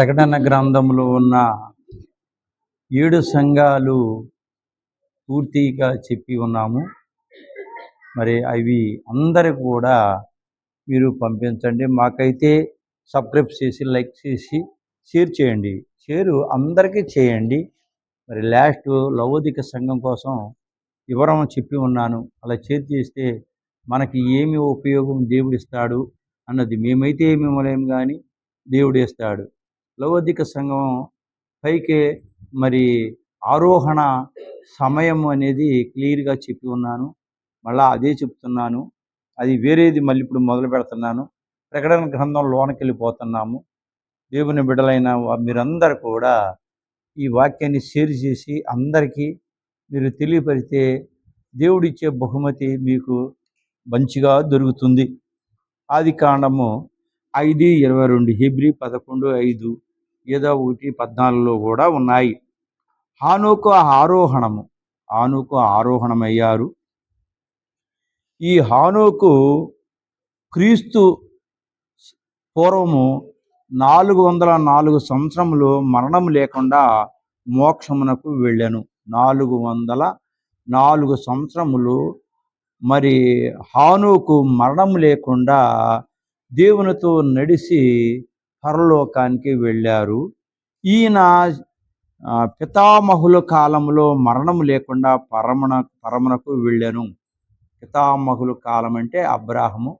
ప్రకటన గ్రంథంలో ఉన్న ఏడు సంఘాలు పూర్తిగా చెప్పి ఉన్నాము. మరి అవి అందరికి కూడా మీరు పంపించండి. మాకైతే సబ్స్క్రైబ్ చేసి లైక్ చేసి షేర్ చేయండి. షేరు అందరికీ చేయండి. మరి లాస్ట్ లవోదిక సంఘం కోసం వివరం చెప్పి ఉన్నాను. అలా షేర్ చేస్తే మనకి ఏమి ఉపయోగం దేవుడు ఇస్తాడు అన్నది మేమైతే ఏమి ఇవ్వలేము కానీ దేవుడు ఇస్తాడు. లవోదిక సంఘం పైకి మరి ఆరోహణ సమయం అనేది క్లియర్గా చెప్పి ఉన్నాను. మళ్ళా అదే చెప్తున్నాను. అది వేరేది మళ్ళీ ఇప్పుడు మొదలు పెడుతున్నాను. ప్రకటన గ్రంథం లోనకి వెళ్ళిపోతున్నాము దేవుని బిడ్డలైన మీరందరు మీరందరూ కూడా ఈ వాక్యాన్ని షేర్ చేసి అందరికీ మీరు తెలియపరితే దేవుడిచ్చే బహుమతి మీకు మంచిగా దొరుకుతుంది. ఆది కాండము ఐదు ఇరవై రెండు హిబ్రి పదకొండు ఐదు. ఏదో ఒకటి పద్నాలుగులో కూడా ఉన్నాయి. హానుకు ఆరోహణము. హానుకు ఆరోహణమయ్యారు. ఈ హానుకు క్రీస్తు పూర్వము నాలుగు వందల నాలుగు సంవత్సరములు మరణం లేకుండా మోక్షమునకు వెళ్ళాను. నాలుగు వందల నాలుగు సంవత్సరములు మరి హానుకు మరణం లేకుండా దేవునితో నడిచి పరలోకానికి వెళ్ళారు. ఈయన పితామహుల కాలంలో మరణం లేకుండా పరమణ పరమునకు వెళ్ళాను. పితామహుల కాలం అంటే అబ్రాహము.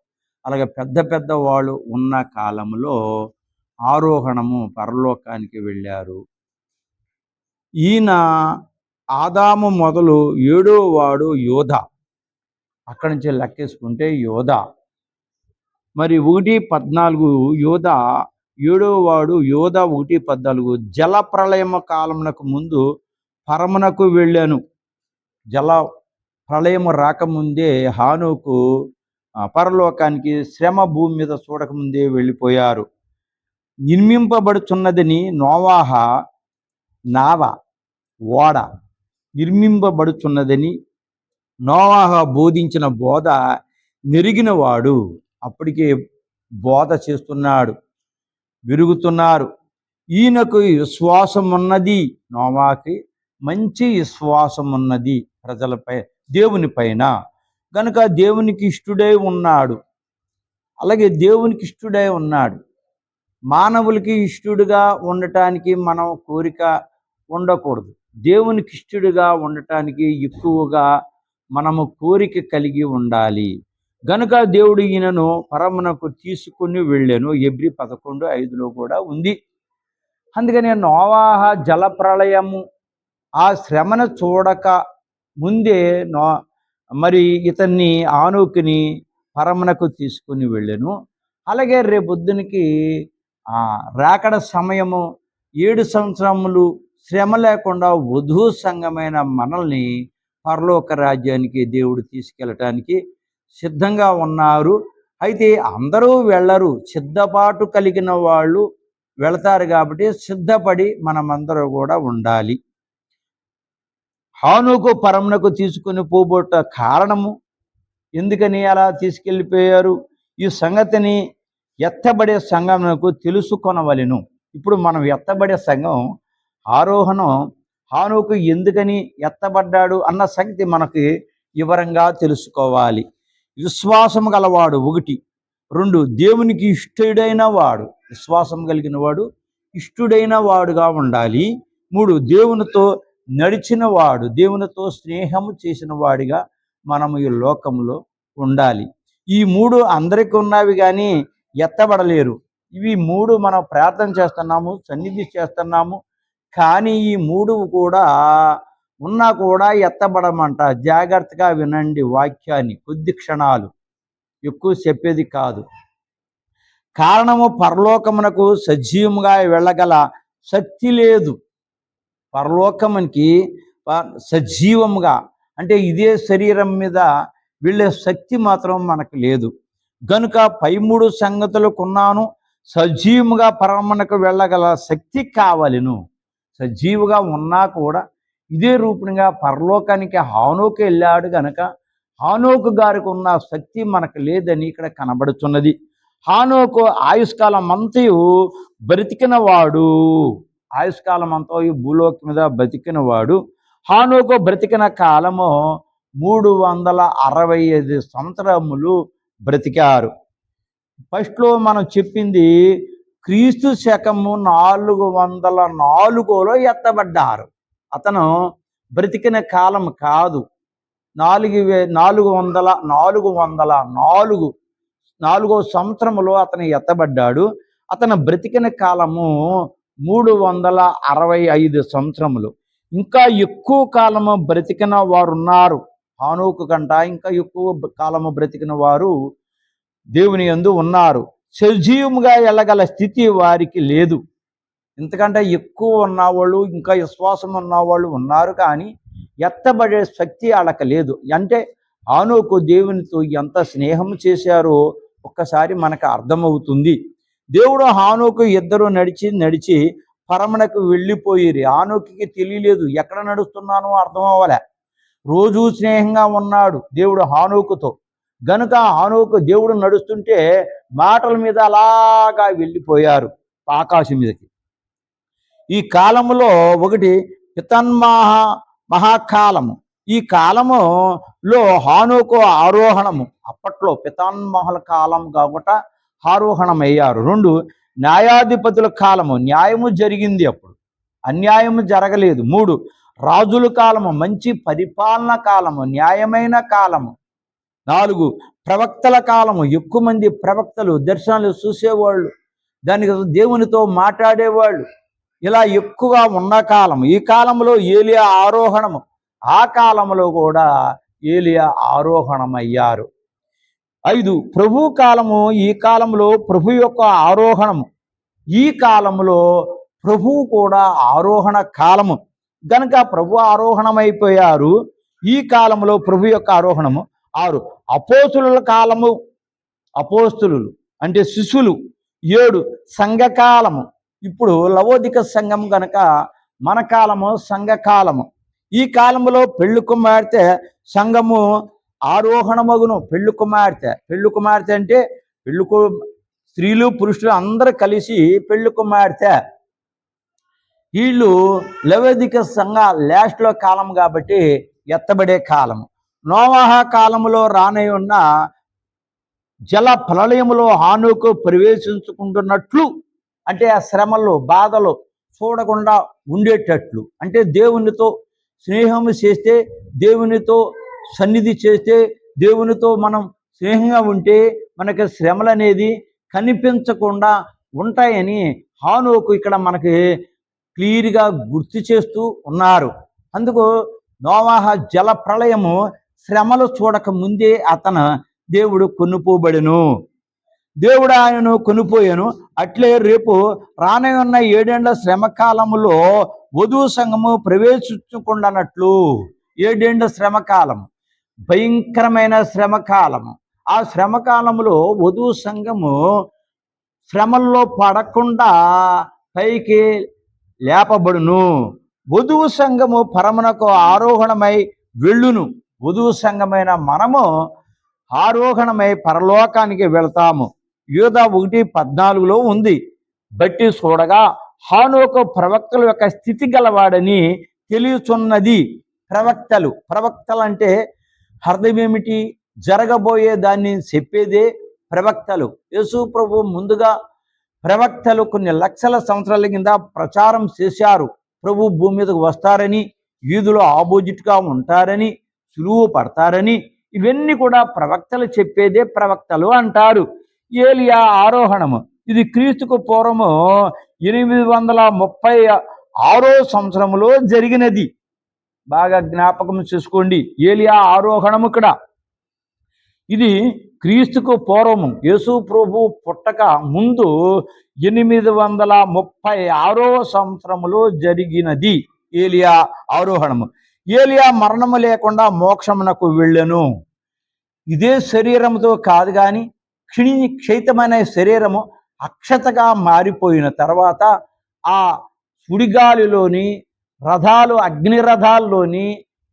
అలాగే పెద్ద పెద్ద వాళ్ళు ఉన్న కాలంలో ఆరోహణము పరలోకానికి వెళ్ళారు. ఈయన ఆదాము మొదలు ఏడో వాడు యోధ. అక్కడి నుంచి లెక్కేసుకుంటే యోధ. మరి ఒకటి పద్నాలుగు యోధ ఏడవ వాడు యోధ ఒకటి పద్నాలుగు జల ప్రళయమ కాలమునకు ముందు పరమునకు వెళ్ళాను. జల ప్రళయము రాకముందే హానుకు పరలోకానికి శ్రమ భూమి మీద చూడకముందే వెళ్ళిపోయారు. నిర్మింపబడుచున్నదని నోవాహ నావ ఓడ నిర్మింపబడుచున్నదని నోవాహ బోధించిన బోధ నెరిగినవాడు అప్పటికే బోధ చేస్తున్నాడు. విరుగుతున్నారు. ఈయనకు విశ్వాసం ఉన్నది నోమాకి మంచి విశ్వాసం ఉన్నది ప్రజలపై దేవుని పైన. కనుక దేవునికి ఇష్టుడై ఉన్నాడు. అలాగే దేవునికి ఇష్టుడై ఉన్నాడు. మానవులకి ఇష్టుడుగా ఉండటానికి మనం కోరిక ఉండకూడదు. దేవునికి ఇష్టుడుగా ఉండటానికి ఎక్కువగా మనము కోరిక కలిగి ఉండాలి. గనుక దేవుడు ఈయనను పరమునకు తీసుకుని వెళ్ళాను. ఎబ్రి పదకొండు ఐదులో కూడా ఉంది. అందుకని నోవాహ జల ప్రళయము ఆ శ్రమను చూడక ముందే నో మరి ఇతన్ని ఆనూకిని పరమునకు తీసుకుని వెళ్ళాను. అలాగే రేపొద్దునికి రాకడ సమయము ఏడు సంవత్సరములు శ్రమ లేకుండా వధూ సంఘమైన మనల్ని పరలోక రాజ్యానికి దేవుడు తీసుకెళ్ళటానికి సిద్ధంగా ఉన్నారు. అయితే అందరూ వెళ్ళరు. సిద్ధపాటు కలిగిన వాళ్ళు వెళతారు కాబట్టి సిద్ధపడి మనమందరూ కూడా ఉండాలి. హానుకు పరమునకు తీసుకుని పోబోట కారణము ఎందుకని అలా తీసుకెళ్ళిపోయారు? ఈ సంగతిని ఎత్తబడే సంఘమునకు తెలుసుకొనవలెను. ఇప్పుడు మనం ఎత్తబడే సంఘం ఆరోహణం హానుకు ఎందుకని ఎత్తబడ్డాడు అన్న సంగతి మనకి వివరంగా తెలుసుకోవాలి. విశ్వాసం గలవాడు ఒకటి. రెండు దేవునికి ఇష్టడైన వాడు. విశ్వాసం కలిగిన వాడు ఇష్టుడైన వాడుగా ఉండాలి. మూడు దేవునితో నడిచిన వాడు దేవునితో స్నేహము చేసిన వాడిగా మనము ఈ లోకంలో ఉండాలి. ఈ మూడు అందరికీ ఉన్నవి కానీ ఎత్తబడలేరు. ఇవి మూడు మనం ప్రార్థన చేస్తున్నాము సన్నిధి చేస్తున్నాము. కానీ ఈ మూడు కూడా ఉన్నా కూడా ఎత్తబడమంట. జాగ్రత్తగా వినండి వాక్యాన్ని. కొద్ది క్షణాలు. ఎక్కువ చెప్పేది కాదు. కారణము పరలోకమునకు సజీవముగా వెళ్ళగల శక్తి లేదు. పరలోకమునికి సజీవముగా అంటే ఇదే శరీరం మీద వెళ్ళే శక్తి మాత్రం మనకు లేదు. గనుక పై మూడు సంగతులకున్నాను సజీవముగా పరమనకు వెళ్ళగల శక్తి కావలెను. సజీవుగా ఉన్నా కూడా ఇదే రూపంగా పరలోకానికి హానోకు వెళ్ళాడు గనక హానోకు గారికి ఉన్న శక్తి మనకు లేదని ఇక్కడ కనబడుతున్నది. హానోకు ఆయుష్కాలం అంతయు బ్రతికిన వాడు ఆయుష్కాలం అంతా ఈ భూలోకి మీద బ్రతికిన వాడు హానోకు బ్రతికిన కాలము మూడు వందల అరవై ఐదు సంవత్సరములు బ్రతికారు. ఫస్ట్లో మనం చెప్పింది క్రీస్తు శకము నాలుగు వందల నాలుగులో ఎత్తబడ్డారు. అతను బ్రతికిన కాలం కాదు. నాలుగు వే నాలుగు వందల నాలుగు వందల నాలుగు నాలుగో సంవత్సరములో అతను ఎత్తబడ్డాడు. అతను బ్రతికిన కాలము మూడు వందల అరవై ఐదు సంవత్సరములు. ఇంకా ఎక్కువ కాలము బ్రతికిన వారు ఉన్నారు హానోకు కంట ఇంకా ఎక్కువ కాలము బ్రతికిన వారు దేవుని యందు ఉన్నారు. సజీవముగా వెళ్ళగల స్థితి వారికి లేదు. ఇంతకంటే ఎక్కువ ఉన్నవాళ్ళు ఇంకా విశ్వాసం ఉన్నవాళ్ళు ఉన్నారు కానీ ఎత్తబడే శక్తి వాళ్ళకి లేదు. అంటే ఆనోకు దేవునితో ఎంత స్నేహం చేశారో ఒక్కసారి మనకు అర్థమవుతుంది. దేవుడు హానోకు ఇద్దరు నడిచి నడిచి పరమణకు వెళ్ళిపోయిరి. ఆనోకి తెలియలేదు. ఎక్కడ నడుస్తున్నానో అర్థం అవ్వలే. రోజు స్నేహంగా ఉన్నాడు దేవుడు హానోకుతో. గనుక హానోకు దేవుడు నడుస్తుంటే మాటల మీద అలాగా వెళ్ళిపోయారు ఆకాశం మీదకి. ఈ కాలములో ఒకటి పితన్మహ మహాకాలము. ఈ కాలములో హానుకు ఆరోహణము. అప్పట్లో పితాన్మహల కాలం కాబట్టి ఆరోహణమయ్యారు. రెండు న్యాయాధిపతుల కాలము. న్యాయము జరిగింది అప్పుడు. అన్యాయము జరగలేదు. మూడు రాజుల కాలము. మంచి పరిపాలన కాలము. న్యాయమైన కాలము. నాలుగు ప్రవక్తల కాలము. ఎక్కువ మంది ప్రవక్తలు దర్శనాలు చూసేవాళ్ళు. దానికి దేవునితో మాట్లాడేవాళ్ళు. ఇలా ఎక్కువగా ఉన్న కాలం ఈ కాలంలో ఏలియా ఆరోహణము. ఆ కాలంలో కూడా ఏలియా ఆరోహణమయ్యారు. ఐదు ప్రభు కాలము ఈ కాలంలో ప్రభు యొక్క ఆరోహణము. ఈ కాలంలో ప్రభు కూడా ఆరోహణ కాలము. గనక ప్రభు ఆరోహణమైపోయారు ఈ కాలంలో ప్రభు యొక్క ఆరోహణము. ఆరు అపోస్తుల కాలము. అపోస్తులు అంటే శిశులు ఏడు సంఘకాలము. ఇప్పుడు లవోదిక సంఘం గనక మన కాలము సంఘకాలము ఈ కాలంలో పెళ్ళి కుమార్తె సంఘము ఆరోహణమగును. పెళ్ళి కుమార్తె. పెళ్ళి కుమార్తె అంటే పెళ్ళి స్త్రీలు పురుషులు అందరూ కలిసి పెళ్ళి కుమార్తె. వీళ్ళు లవోదిక సంఘ లాస్ట్లో కాలం కాబట్టి ఎత్తబడే కాలం నోవాహ కాలములో రానై ఉన్న జల ప్రళయములో హానుకు ప్రవేశించుకుంటున్నట్లు అంటే ఆ శ్రమలు బాధలు చూడకుండా ఉండేటట్లు. అంటే దేవునితో స్నేహం చేస్తే దేవునితో సన్నిధి చేస్తే దేవునితో మనం స్నేహంగా ఉంటే మనకి శ్రమలు అనేది కనిపించకుండా ఉంటాయని హానుకు ఇక్కడ మనకి క్లియర్గా గుర్తు చేస్తూ ఉన్నారు. అందుకు నోవాహ జల ప్రళయము శ్రమలు చూడక ముందే అతను దేవుడు కొనుపోబడెను దేవుడు ఆయనను కొనిపోయాను. అట్లే రేపు రానే ఉన్న ఏడేండ్ల శ్రమ కాలములో వధువు సంఘము ప్రవేశించుకుండానట్లు. ఏడేండ్ల శ్రమకాలం భయంకరమైన శ్రమకాలము. ఆ శ్రమకాలములో వధువు సంఘము శ్రమల్లో పడకుండా పైకి లేపబడును. వధువు సంఘము పరమునకు ఆరోహణమై వెళ్ళును. వధువు సంఘమైన మనము ఆరోహణమై పరలోకానికి వెళ్తాము. యూద ఒకటి పద్నాలుగులో ఉంది. బట్టి చూడగా హానోక ప్రవక్తల యొక్క స్థితి గలవాడని తెలియచున్నది. ప్రవక్తలు ప్రవక్తలు అంటే అర్థం ఏమిటి? జరగబోయే దాన్ని చెప్పేదే ప్రవక్తలు. యేసు ప్రభు ముందుగా ప్రవక్తలు కొన్ని లక్షల సంవత్సరాల కింద ప్రచారం చేశారు. ప్రభు భూమి మీదకు వస్తారని వీధులు ఆపోజిట్గా ఉంటారని సులువు పడతారని ఇవన్నీ కూడా ప్రవక్తలు చెప్పేదే ప్రవక్తలు అంటారు. ఏలియా ఆరోహణము. ఇది క్రీస్తుకు పూర్వము ఎనిమిది వందల ముప్పై ఆరో సంవత్సరములో జరిగినది. బాగా జ్ఞాపకం చేసుకోండి. ఏలియా ఆరోహణము ఇక్కడ. ఇది క్రీస్తుకు పూర్వము. యేసు ప్రభు పుట్టక ముందు ఎనిమిది వందల ముప్పై ఆరో సంవత్సరములో జరిగినది ఏలియా ఆరోహణము. ఏలియా మరణము లేకుండా మోక్షమునకు వెళ్ళను. ఇదే శరీరముతో కాదు కానీ క్షీణి క్షయితమైన శరీరము అక్షతగా మారిపోయిన తర్వాత ఆ సుడిగాలిలోని రథాలు అగ్ని రథాల్లోని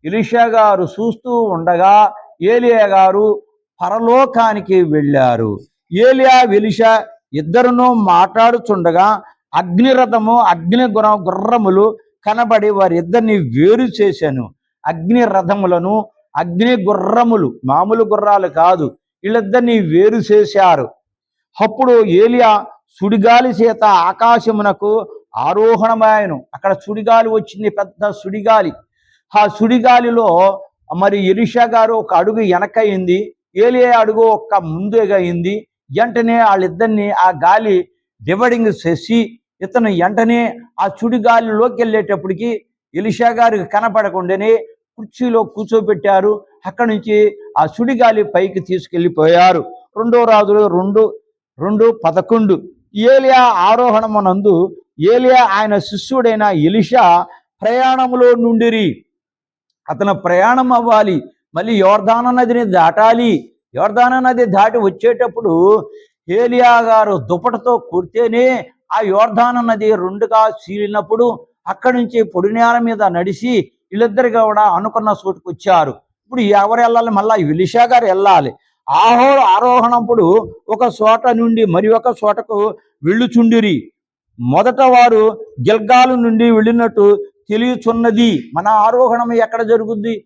ఎలిషా గారు చూస్తూ ఉండగా ఏలియా గారు పరలోకానికి వెళ్ళారు. ఏలియా వెలిషా ఇద్దరును మాట్లాడుచుండగా అగ్నిరథము అగ్ని గుర గుర్రములు కనబడి వారిద్దరిని వేరు చేశాను. అగ్ని రథములను అగ్ని గుర్రములు మామూలు గుర్రాలు కాదు వీళ్ళిద్దరినీ వేరు చేశారు. అప్పుడు ఏలియా సుడిగాలి చేత ఆకాశమునకు ఆరోహణమాయను అక్కడ సుడిగాలి వచ్చింది పెద్ద సుడిగాలి. ఆ సుడిగాలిలో మరి ఎలిషా గారు ఒక అడుగు వెనకయింది. ఏలియా అడుగు ఒక్క ముందేగయింది వెంటనే వాళ్ళిద్దరిని ఆ గాలి డివైడింగ్ చేసి ఇతను వెంటనే ఆ సుడిగాలిలోకి వెళ్ళేటప్పటికి ఎలిషా గారికి కనపడకుండానే కుర్చీలో కూర్చోబెట్టారు. అక్కడి నుంచి ఆ సుడిగాలి పైకి తీసుకెళ్ళిపోయారు. రెండో రాజులు రెండు రెండు పదకొండు. ఏలియా ఆరోహణమునందు ఏలియా ఆయన శిష్యుడైన ఎలిషా ప్రయాణంలో నుండిరి. అతను ప్రయాణం అవ్వాలి. మళ్ళీ యోర్ధాన నదిని దాటాలి. యోర్ధాన నది దాటి వచ్చేటప్పుడు ఏలియా గారు దుప్పటతో కుడితేనే ఆ యోర్ధాన నది రెండుగా చీలినప్పుడు అక్కడి నుంచి పొడి నేల మీద నడిచి వీళ్ళిద్దరు కూడా అనుకున్న చోటుకు వచ్చారు. ఇప్పుడు ఎవరు వెళ్ళాలి? మళ్ళా విలిషా గారు వెళ్ళాలి. ఆహో ఆరోహణప్పుడు ఒక చోట నుండి మరి ఒక చోటకు వెళ్ళుచుండిరి. మొదట వారు గిల్గాలు నుండి వెళ్ళినట్టు తెలియచున్నది. మన ఆరోహణం ఎక్కడ జరుగుద్ది?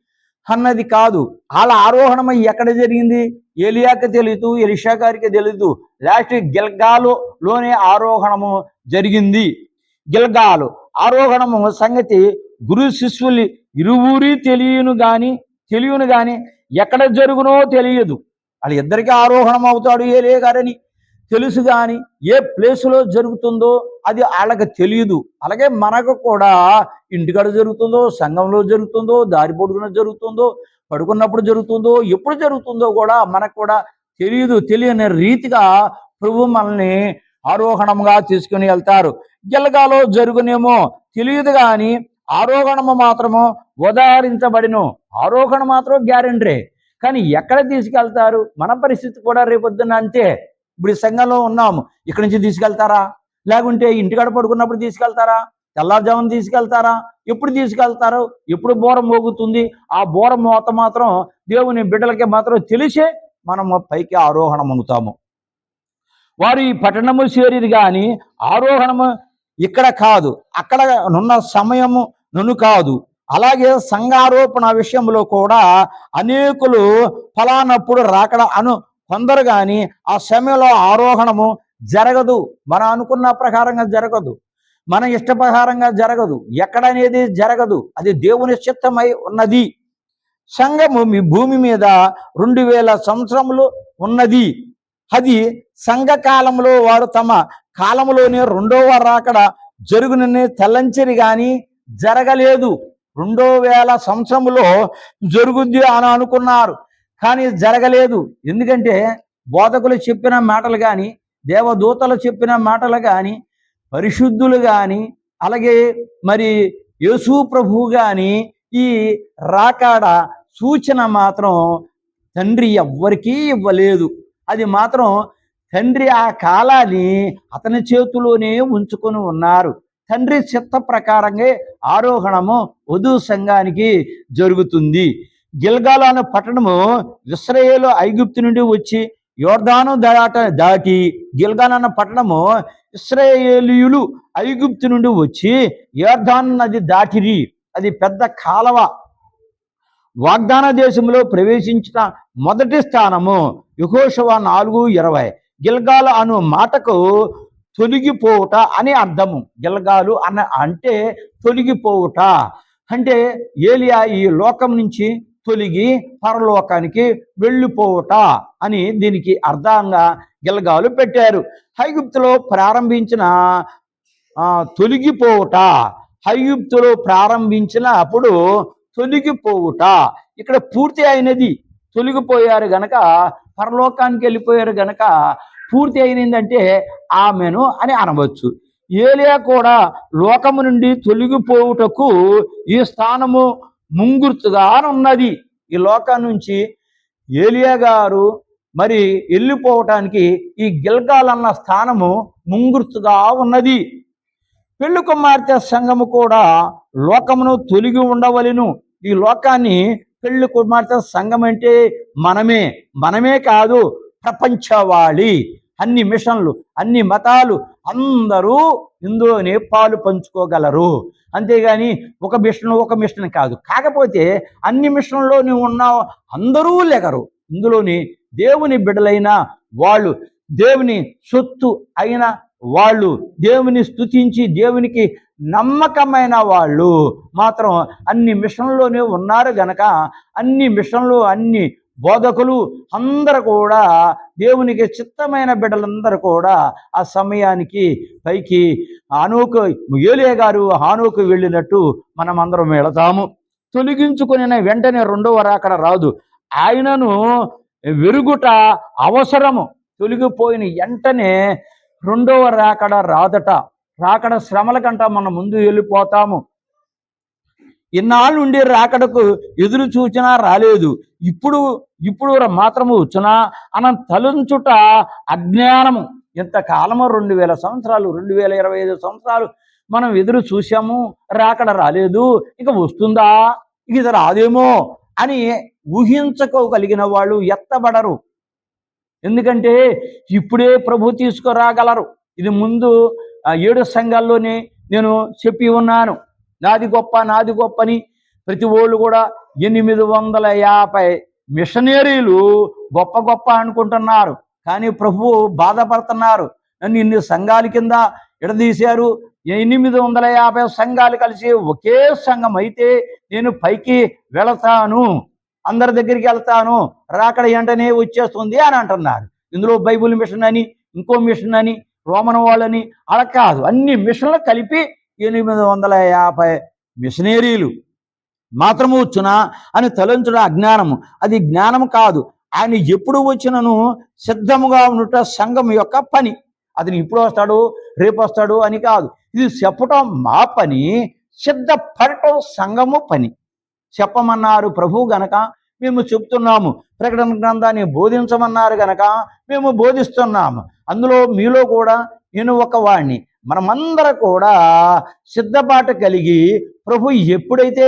అన్నది కాదు. వాళ్ళ ఆరోహణం ఎక్కడ జరిగింది? ఏలియాకి తెలియదు ఎలిషా గారికి తెలియదు లాస్ట్ గిల్గాలులోనే ఆరోహణము జరిగింది. గిల్గాలు ఆరోహణము సంగతి గురు శిష్యులు ఇరువురి తెలియను గాని తెలియను గాని ఎక్కడ జరుగునో తెలియదు. వాళ్ళ ఇద్దరికి ఆరోహణం అవుతాడు ఏలే గారని తెలుసు కానీ ఏ ప్లేసులో జరుగుతుందో అది వాళ్ళకి తెలియదు. అలాగే మనకు కూడా ఇంటికాడ జరుగుతుందో సంఘంలో జరుగుతుందో దారి పొడుగున జరుగుతుందో పడుకున్నప్పుడు జరుగుతుందో ఎప్పుడు జరుగుతుందో కూడా మనకు కూడా తెలియదు తెలియని రీతిగా ప్రభు మనల్ని ఆరోహణంగా తీసుకుని వెళ్తారు. గిలగాలో జరుగునేమో తెలియదు కానీ ఆరోహణము మాత్రము ఉదాహరించబడిను. ఆరోహణ మాత్రం గ్యారెంటీ. కానీ ఎక్కడ తీసుకెళ్తారు? మన పరిస్థితి కూడా రేపొద్దున అంతే. ఇప్పుడు ఈ సంఘంలో ఉన్నాము. ఇక్కడి నుంచి తీసుకెళ్తారా? లేకుంటే ఇంటికాడ పడుకున్నప్పుడు తీసుకెళ్తారా? తెల్లారుజామున తీసుకెళ్తారా? ఎప్పుడు తీసుకెళ్తారు? ఎప్పుడు బోర మోగుతుంది? ఆ బోర మోత మాత్రం దేవుని బిడ్డలకి మాత్రం తెలిసే మనము పైకి ఆరోహణం అవుతాము. వారు ఈ పట్టణము చేరిది కానీ ఆరోహణము ఇక్కడ కాదు. అక్కడ నున్న సమయము నన్ను కాదు. అలాగే సంఘారోపణ విషయంలో కూడా అనేకులు ఫలానప్పుడు రాకడ అను కొందరు కానీ ఆ సమయంలో ఆరోహణము జరగదు. మనం అనుకున్న ప్రకారంగా జరగదు. మన ఇష్ట ప్రకారంగా జరగదు. ఎక్కడనేది జరగదు. అది దేవుని చిత్తమై ఉన్నది. సంఘము మీ భూమి మీద రెండు వేల సంవత్సరములు ఉన్నది. అది సంఘ కాలంలో వారు తమ కాలంలోనే రెండవ రాకడ జరుగునని తెల్లంచరి కానీ జరగలేదు. రెండో వేల సంవత్సరంలో జరుగుద్ది అని అనుకున్నారు. కానీ జరగలేదు. ఎందుకంటే బోధకులు చెప్పిన మాటలు కానీ దేవదూతలు చెప్పిన మాటలు కానీ పరిశుద్ధులు కానీ అలాగే మరి యేసు ప్రభు కానీ ఈ రాకాడ సూచన మాత్రం తండ్రి ఎవ్వరికీ ఇవ్వలేదు. అది మాత్రం తండ్రి ఆ కాలాన్ని అతని చేతిలోనే ఉంచుకొని ఉన్నారు. తండ్రి చిత్త ప్రకారంగా ఆరోహణము వధు సంఘానికి జరుగుతుంది. గిల్గాలు అనే పట్టణము ఇస్రాయేలు ఐగుప్తు నుండి వచ్చి యోర్ధాను దాట దాటి గిల్గాల్ అన్న పట్టణము ఇస్రాయేలీయులు ఐగుప్తు నుండి వచ్చి యోర్ధాన్ నది దాటిరి. అది పెద్ద కాలవ. వాగ్దాన దేశంలో ప్రవేశించిన మొదటి స్థానము యుహోషవ నాలుగు ఇరవై. గిల్గాల్ అను మాటకు తొలగిపోవుట అని అర్థము. గిల్గాలు అన్న అంటే తొలగిపోవుట. అంటే ఏలియా ఈ లోకం నుంచి తొలగి పరలోకానికి వెళ్ళిపోవుట అని దీనికి అర్థంగా గిలగాలు పెట్టారు. హైగుప్తులో ప్రారంభించిన తొలగిపోవుట. హైగుప్తులో ప్రారంభించిన అప్పుడు తొలగిపోవుట. ఇక్కడ పూర్తి అయినది. తొలగిపోయారు గనక పరలోకానికి వెళ్ళిపోయారు గనక పూర్తి అయినదంటే ఆమెను అని అనవచ్చు. ఏలియా కూడా లోకము నుండి తొలగిపోవుటకు ఈ స్థానము ముంగుర్తుగా ఉన్నది ఈ లోకం నుంచి ఏలియా గారు మరి వెళ్ళిపోవటానికి ఈ గిల్గాల్ అన్న స్థానము ముంగుర్తుగా ఉన్నది. పెళ్ళి కుమార్తె సంఘము కూడా లోకమును తొలిగి ఉండవలెను. ఈ లోకాన్ని పెళ్ళి కుమార్తె సంఘం అంటే మనమే. మనమే కాదు ప్రపంచవాళి. అన్ని మిషన్లు అన్ని మతాలు అందరూ ఇందులోనే పాలు పంచుకోగలరు. అంతేగాని ఒక మిషన్ ఒక మిషన్ కాదు. కాకపోతే అన్ని మిషన్లో నువ్వు ఉన్నావు అందరూ లెగరు. ఇందులోని దేవుని బిడ్డలైన వాళ్ళు దేవుని సొత్తు అయిన వాళ్ళు దేవుని స్తుతించి దేవునికి నమ్మకమైన వాళ్ళు మాత్రం అన్ని మిషన్లోనే ఉన్నారు గనక అన్ని మిషన్లు అన్ని బోధకులు అందరూ కూడా దేవునికి చిత్తమైన బిడ్డలందరూ కూడా ఆ సమయానికి పైకి ఆనోకు ఏలియా గారు హానోకు వెళ్ళినట్టు మనం అందరం వెళతాము. తొలగించుకుని వెంటనే రెండవ రాకడ రాదు. ఆయనను వెరుగుట అవసరము. తొలగిపోయిన వెంటనే రెండవ రాకడ రాదట. రాకడ శ్రమల కంట మనం ముందు వెళ్ళిపోతాము. ఇన్నాళ్ళు ఉండే రాకడకు ఎదురు చూచినా రాలేదు. ఇప్పుడు ఇప్పుడు మాత్రము వచ్చునా అనం తలంచుట అజ్ఞానము ఇంతకాలము రెండు వేల సంవత్సరాలు రెండు వేల ఇరవై ఐదు సంవత్సరాలు మనం ఎదురు చూసాము రాకడ రాలేదు ఇక వస్తుందా? ఇక ఇది రాదేమో అని ఊహించుకోగలిగిన వాళ్ళు ఎత్తబడరు. ఎందుకంటే ఇప్పుడే ప్రభు తీసుకురాగలరు. ఇది ముందు ఏడు సంఘాల్లోనే నేను చెప్పి ఉన్నాను. నాది గొప్ప నాది గొప్పని ప్రతి ఓళ్ళు కూడా ఎనిమిది వందల యాభై మిషనరీలు గొప్ప గొప్ప అనుకుంటున్నారు. కానీ ప్రభువు బాధపడుతున్నారు. నన్ను ఇన్ని సంఘాల కింద ఎడదీశారు. ఎనిమిది వందల యాభై సంఘాలు కలిసి ఒకే సంఘం అయితే నేను పైకి వెళతాను. అందరి దగ్గరికి వెళ్తాను. రాకడ వెంటనే వచ్చేస్తుంది అని అంటున్నారు. ఇందులో బైబుల్ మిషన్ అని ఇంకో మిషన్ అని రోమన్ వాళ్ళని అలా కాదు. అన్ని మిషన్లు కలిపి ఎనిమిది వందల యాభై మిషనరీలు మాత్రము వచ్చునా అని తలంచుట అజ్ఞానము అది జ్ఞానము కాదు. ఆయన ఎప్పుడు వచ్చినను సిద్ధముగా ఉన్నట సంఘం యొక్క పని. అతను ఇప్పుడు వస్తాడు రేపు వస్తాడు అని కాదు. ఇది చెప్పటం మా పని సిద్ధపడటం సంఘము పని. చెప్పమన్నారు ప్రభు గనక మేము చెప్తున్నాము. ప్రకటన గ్రంథాన్ని బోధించమన్నారు గనక మేము బోధిస్తున్నాము. అందులో మీలో కూడా నేను ఒక వాణ్ణి. మనమందరం కూడా సిద్ధపాటు కలిగి ప్రభు ఎప్పుడైతే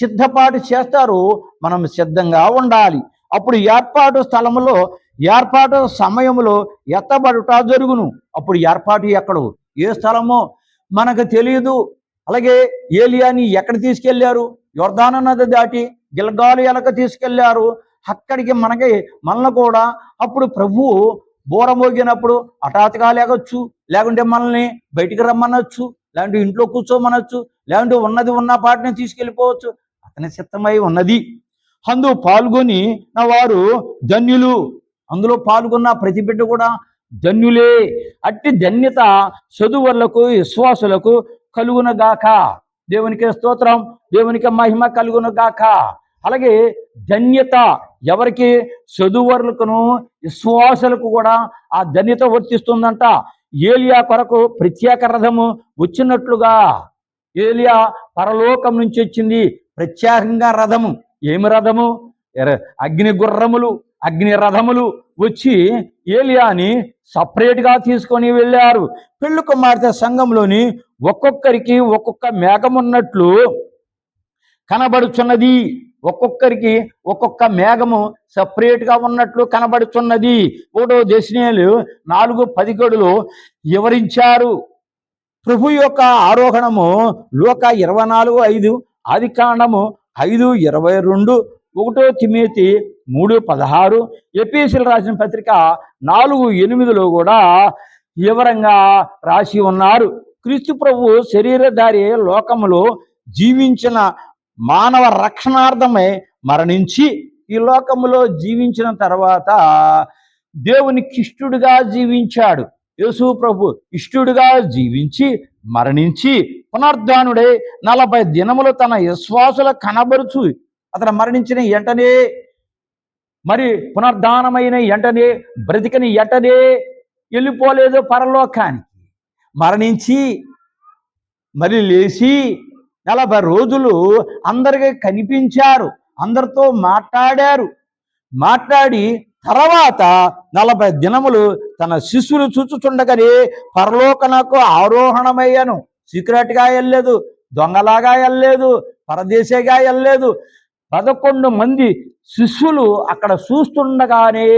సిద్ధపాటు చేస్తారో మనం సిద్ధంగా ఉండాలి. అప్పుడు ఏర్పాటు స్థలములో ఏర్పాటు సమయంలో ఎత్తబడుట జరుగును. అప్పుడు ఏర్పాటు ఎక్కడు? ఏ స్థలమో? మనకు తెలియదు అలాగే ఏలియాని ఎక్కడ తీసుకెళ్ళారు? యోర్ధాన నది దాటి గిలగాలు ఎలక తీసుకెళ్ళారు. అక్కడికి మనకి మనల్ని కూడా అప్పుడు ప్రభువు బోర మోగినప్పుడు హఠాత్తుగా లేగొచ్చు. లేకుంటే మనల్ని బయటికి రమ్మనొచ్చు లేకుంటే ఇంట్లో కూర్చోమనొచ్చు లేకుంటే ఉన్నది ఉన్న పాటిని తీసుకెళ్ళిపోవచ్చు. అతని సిద్ధమై ఉన్నది. అందు పాల్గొని నా వారు ధన్యులు. అందులో పాల్గొన్న ప్రతి బిడ్డ కూడా ధన్యులే. అట్టి ధన్యత చదువులకు విశ్వాసులకు కలుగునగాక. దేవునికి స్తోత్రం దేవునికి మహిమ కలుగునగాక. అలాగే ధన్యత ఎవరికి? చదువులకును విశ్వాసులకు కూడా ఆ ధన్యత వర్తిస్తుందంట. ఏలియా కొరకు ప్రత్యేక రథము వచ్చినట్లుగా ఏలియా పరలోకం నుంచి వచ్చింది. ప్రత్యేకంగా రథము. ఏమి రథము? అగ్ని గుర్రములు అగ్ని రథములు వచ్చి ఏలియాని సపరేట్గా తీసుకొని వెళ్ళారు. పెళ్ళి కుమార్తె సంఘంలోని ఒక్కొక్కరికి ఒక్కొక్క మేఘం ఉన్నట్లు కనబడుచున్నది. ఒక్కొక్కరికి ఒక్కొక్క మేఘము సపరేట్గా ఉన్నట్లు కనబడుచున్నది. ఒకటో దశనీయులు నాలుగు పదిగడులు వివరించారు. ప్రభు యొక్క ఆరోహణము లోక ఇరవై నాలుగు ఐదు ఆది కాండము ఐదు ఇరవై రెండు ఒకటో తిమేతి మూడు పదహారు ఎపిఎస్ఎల్ రాసిన పత్రిక నాలుగు ఎనిమిదిలో కూడా వివరంగా రాసి ఉన్నారు. క్రీస్తు ప్రభు శరీరధారి లోకములో జీవించిన మానవ రక్షణార్థమై మరణించి ఈ లోకములో జీవించిన తర్వాత దేవునికి ఇష్టుడుగా జీవించాడు. యేసు ప్రభు ఇష్టుడుగా జీవించి మరణించి పునర్ధానుడే నలభై దినములు తన విశ్వాసుల కనబరుచు అతను మరణించిన ఎంటనే మరి పునర్ధానమైన ఎంటనే బ్రతికని ఎంటనే వెళ్ళిపోలేదు పరలోకానికి. మరణించి మరి లేచి నలభై రోజులు అందరికీ కనిపించారు అందరితో మాట్లాడారు. మాట్లాడి తర్వాత నలభై దినములు తన శిష్యులు చూచుచుండగానే పరలోకనకు ఆరోహణమయ్యాను. సీక్రెట్గా వెళ్ళలేదు దొంగలాగా వెళ్ళలేదు పరదేశగా వెళ్ళలేదు. పదకొండు మంది శిష్యులు అక్కడ చూస్తుండగానే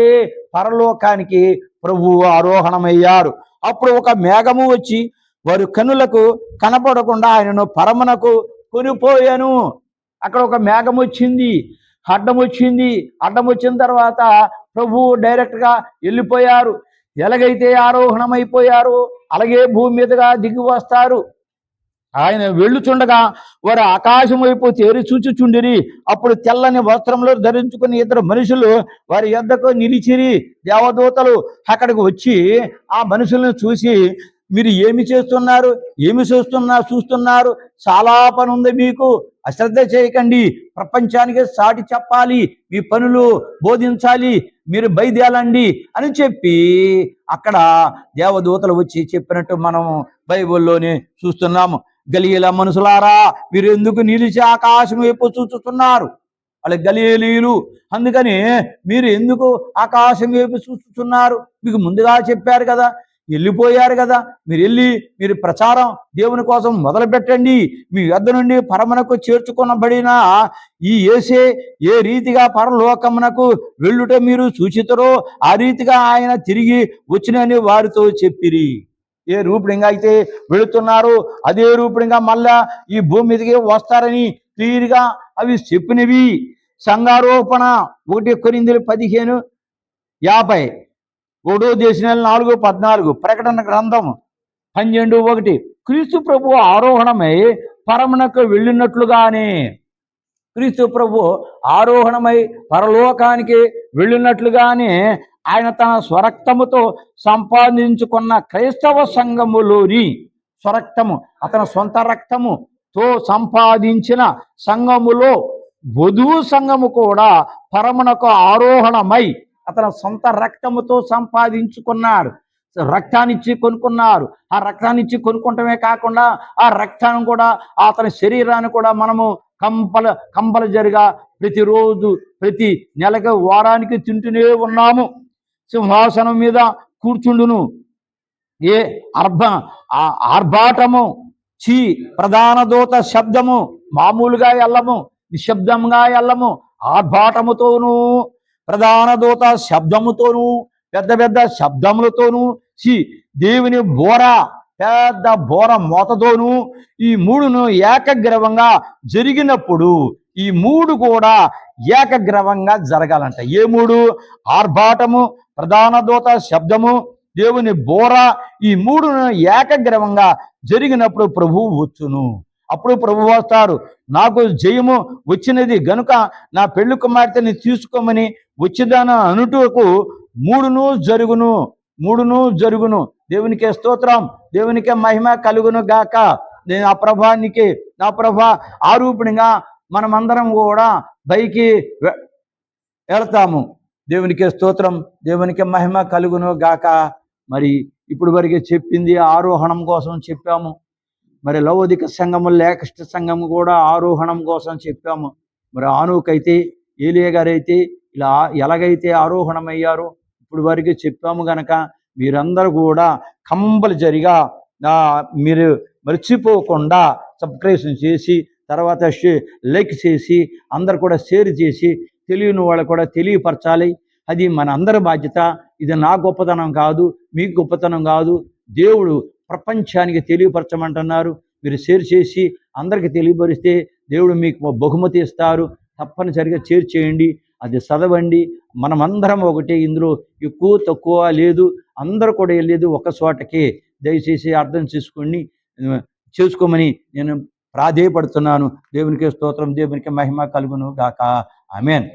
పరలోకానికి ప్రభువు ఆరోహణమయ్యారు. అప్పుడు ఒక మేఘము వచ్చి వారి కనులకు కనపడకుండా ఆయనను పరమునకు కొనిపోయాను. అక్కడ ఒక మేఘం వచ్చింది. అడ్డం వచ్చింది. అడ్డం వచ్చిన తర్వాత ప్రభువు డైరెక్ట్గా వెళ్ళిపోయారు. ఎలాగైతే ఆరోహణమైపోయారు అలాగే భూమి మీదుగా దిగి వస్తారు. ఆయన వెళ్ళుచుండగా వారు ఆకాశం వైపు తేరి చూచుచుండిరి. అప్పుడు తెల్లని వస్త్రములు ధరించుకుని ఇద్దరు మనుషులు వారి యొద్దకు నిలిచిరి. దేవదూతలు అక్కడికి వచ్చి ఆ మనుషులను చూసి మీరు ఏమి చేస్తున్నారు? ఏమి చూస్తున్నా చూస్తున్నారు? చాలా పని ఉంది మీకు. అశ్రద్ధ చేయకండి. ప్రపంచానికి సాటి చెప్పాలి. మీ పనులు బోధించాలి. మీరు బయదేలండి అని చెప్పి అక్కడ దేవదూతలు వచ్చి చెప్పినట్టు మనం బైబిల్లోనే చూస్తున్నాము. గలీల మనుషులారా మీరు ఎందుకు నిలిచి ఆకాశం వైపు చూస్తున్నారు? వాళ్ళ గలీలీలు అందుకని మీరు ఎందుకు ఆకాశం వైపు చూస్తున్నారు? మీకు ముందుగా చెప్పారు కదా. వెళ్ళిపోయారు కదా. మీరు వెళ్ళి మీరు ప్రచారం దేవుని కోసం మొదలు పెట్టండి మీ వద్ద నుండి పరమనకు చేర్చుకునబడిన ఈ ఏసే ఏ రీతిగా పరలోకమునకు వెళ్ళుట మీరు సూచితరో ఆ రీతిగా ఆయన తిరిగి వచ్చినని వారితో చెప్పిరి. ఏ రూపుడింగా అయితే వెళుతున్నారు అదే రూపుడింగా మళ్ళా ఈ భూమి మీదకి వస్తారని క్లియర్గా అవి చెప్పినవి. సంఘారోపణ ఒకటి కొరింది పదిహేను యాభై. ఒకటో నెల నాలుగు పద్నాలుగు ప్రకటన గ్రంథం పన్నెండు ఒకటి. క్రీస్తు ప్రభు ఆరోహణమై పరమునకు వెళ్ళినట్లుగానే. క్రీస్తు ప్రభు ఆరోహణమై పరలోకానికి వెళ్ళినట్లుగానే ఆయన తన స్వరక్తముతో సంపాదించుకున్న క్రైస్తవ సంఘములోని స్వరక్తము అతని సొంత రక్తముతో సంపాదించిన సంఘములో వధువు సంఘము కూడా పరమునకు ఆరోహణమై అతను సొంత రక్తముతో సంపాదించుకున్నాడు. రక్తాన్నిచ్చి కొనుక్కున్నారు. ఆ రక్తాన్నిచ్చి కొనుక్కుంటమే కాకుండా ఆ రక్తాన్ని కూడా అతని శరీరాన్ని కూడా మనము కంపల కంపల్సరిగా ప్రతిరోజు ప్రతి నెలకి వారానికి తింటూనే ఉన్నాము. సింహాసనం మీద కూర్చుండును. ఏ అర్భ ఆర్భాటము చీ ప్రధాన దూత శబ్దము మామూలుగా ఎల్లము నిశ్శబ్దంగా ఎల్లము ఆర్భాటముతోనూ ప్రధాన దూత శబ్దముతోనూ పెద్ద పెద్ద శబ్దములతోనూ సి దేవుని బోర పెద్ద బోర మోతతోనూ ఈ మూడును ఏకగ్రవంగా జరిగినప్పుడు ఈ మూడు కూడా ఏకగ్రవంగా జరగాలంట. ఏ మూడు? ఆర్భాటము ప్రధాన దూత శబ్దము దేవుని బోర ఈ మూడును ఏకగ్రవంగా జరిగినప్పుడు ప్రభువు వచ్చును. అప్పుడు ప్రభు వస్తారు. నాకు జయము వచ్చినది గనుక నా పెళ్ళి కుమార్తెని తీసుకోమని వచ్చిదాన అనుటకు మూడును జరుగును మూడును జరుగును. దేవునికే స్తోత్రం దేవునికే మహిమ కలుగును గాక. నేను ఆ ప్రభానికి నా ప్రభా ఆరూపిణిగా మనమందరం కూడా పైకి వెళతాము. దేవునికే స్తోత్రం దేవునికి మహిమ కలుగును గాక. మరి ఇప్పుడు వరకు చెప్పింది ఆరోహణం కోసం చెప్పాము. మరి లవోదిక సంఘము లేఖష్ట సంఘము కూడా ఆరోహణం కోసం చెప్పాము. మరి ఆనుకైతే ఏలియ గారైతే ఇలా ఎలాగైతే ఆరోహణమయ్యారో ఇప్పుడు వరకు చెప్పాము గనక మీరందరూ కూడా కంపల్సరిగా మీరు మర్చిపోకుండా సబ్స్క్రిప్షన్ చేసి తర్వాత లైక్ చేసి అందరు కూడా షేర్ చేసి తెలియని వాళ్ళు కూడా తెలియపరచాలి. అది మన అందరి బాధ్యత. ఇది నా గొప్పతనం కాదు మీ గొప్పతనం కాదు. దేవుడు ప్రపంచానికి తెలియపరచమంటున్నారు. మీరు షేర్ చేసి అందరికి తెలియపరిస్తే దేవుడు మీకు బహుమతి ఇస్తారు. తప్పనిసరిగా షేర్ చేయండి. అది చదవండి. మనమందరం ఒకటే. ఇందులో ఎక్కువ తక్కువ లేదు. అందరూ కూడా వెళ్ళేది ఒక చోటకే. దయచేసి అర్థం చేసుకొని చేసుకోమని నేను ప్రాధేయపడుతున్నాను. దేవునికి స్తోత్రం. దేవునికి మహిమ కలుగును గాక. ఆమెన్.